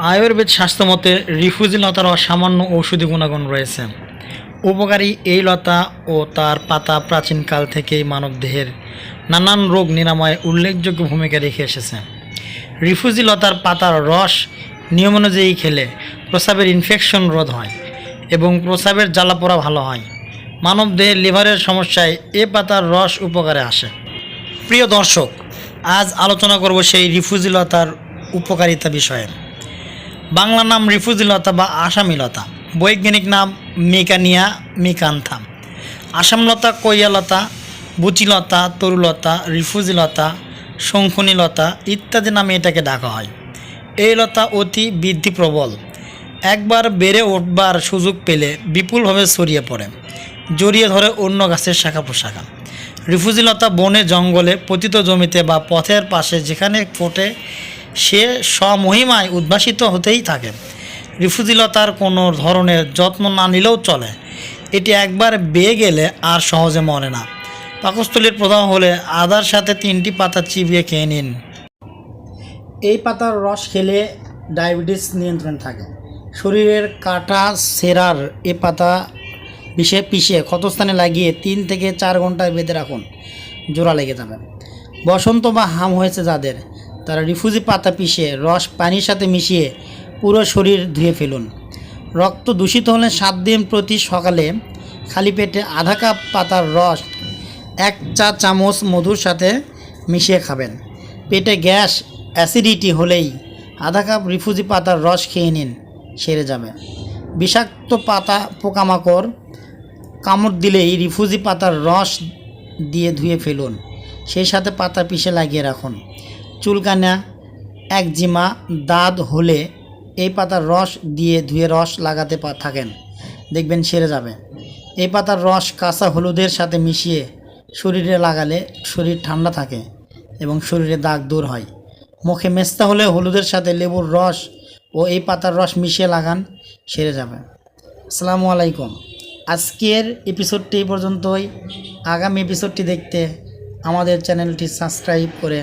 Ayurveda স্বাস্থ্যমতে refugee লতার অসামান্য ঔষধি গুণাগুণ রয়েছে। উপকারী এই লতা ও তার পাতা প্রাচীনকাল থেকেই মানবদেহের নানান রোগ নিরাময়ে উল্লেখযোগ্য ভূমিকা রেখে এসেছে। রিফুজি লতার পাতার রস নিয়ম অনুযায়ী খেলে প্রস্রাবের ইনফেকশন রোধ হয় এবং প্রস্রাবের জ্বালাপোড়া ভালো হয়। মানবদেহের লিভারের সমস্যায় এ পাতার রস উপকারে আসে। প্রিয় দর্শক, আজ আলোচনা করব সেই রিফুজি লতার উপকারিতা বিষয়ে। বাংলা নাম রিফুজিলতা বা আসামিলতা। বৈজ্ঞানিক নাম মেকানিয়া মিকান্থাম আসামলতা কৈয়ালতা বুচিলতা, তরুলতা, রিফুজিলতা, শঙ্খনীলতা ইত্যাদি নামে এটাকে ডাকা হয়। এই লতা অতি বৃদ্ধি প্রবল। একবার বেড়ে উঠবার সুযোগ পেলে বিপুলভাবে ছড়িয়ে পড়ে, জড়িয়ে ধরে অন্য গাছের শাখা পোশাখা। রিফুজিলতা বনে জঙ্গলে পতিত জমিতে বা পথের পাশে যেখানে ফোটে সে স্বমহিমায় উদ্ভাসিত হতেই থাকে। রিফুজিলতার কোনো ধরনের যত্ন না নিলেও চলে। এটি একবার বেয়ে গেলে আর সহজে মরে না। পাকস্থলীর প্রদাহ হলে আদার সাথে তিনটি পাতা চিবিয়ে খেয়ে নিন। এই পাতার রস খেলে ডায়াবেটিস নিয়ন্ত্রণ থাকে। শরীরের কাটা সেরার এ পাতা বিষে পিষে ক্ষতস্থানে লাগিয়ে তিন থেকে চার ঘন্টায় বেঁধে রাখুন। জোড়া লেগে যাবে। বসন্ত বা হাম হয়েছে যাদের। তারা রিফুজি পাতা পিষে, রস পানির সাথে মিশিয়ে পুরো শরীর ধুয়ে ফেলুন। রক্ত দূষিত হলে সাত দিন প্রতি সকালে খালি পেটে আধা কাপ পাতার রস, এক চা চামচ মধুর সাথে মিশিয়ে খাবেন। পেটে গ্যাস, অ্যাসিডিটি হলেই আধা কাপ রিফুজি পাতার রস খেয়ে নিন, সেরে যাবে। বিষাক্ত পাতা, পোকামাকড়, কামড় দিলেই রিফুজি পাতার রস দিয়ে ধুয়ে ফেলুন। সেই সাথে পাতা পিষে লাগিয়ে রাখুন। চুলকানা একজিমা দাঁত হলে এই পাতার রস দিয়ে ধুয়ে রস লাগাতে থাকেন। দেখবেন সেরে যাবে। এই পাতার রস কাঁচা হলুদের সাথে মিশিয়ে শরীরে লাগালে শরীর ঠান্ডা থাকে এবং শরীরে দাগ দূর হয়। মুখে মেস্তা হলে হলুদের সাথে লেবুর রস ও এই পাতার রস মিশিয়ে লাগান, সেরে যাবে। আসসালামু আলাইকুম। আজকের এপিসোডটি পর্যন্তই। আগামী এপিসোডটি দেখতে আমাদের চ্যানেলটি সাবস্ক্রাইব করে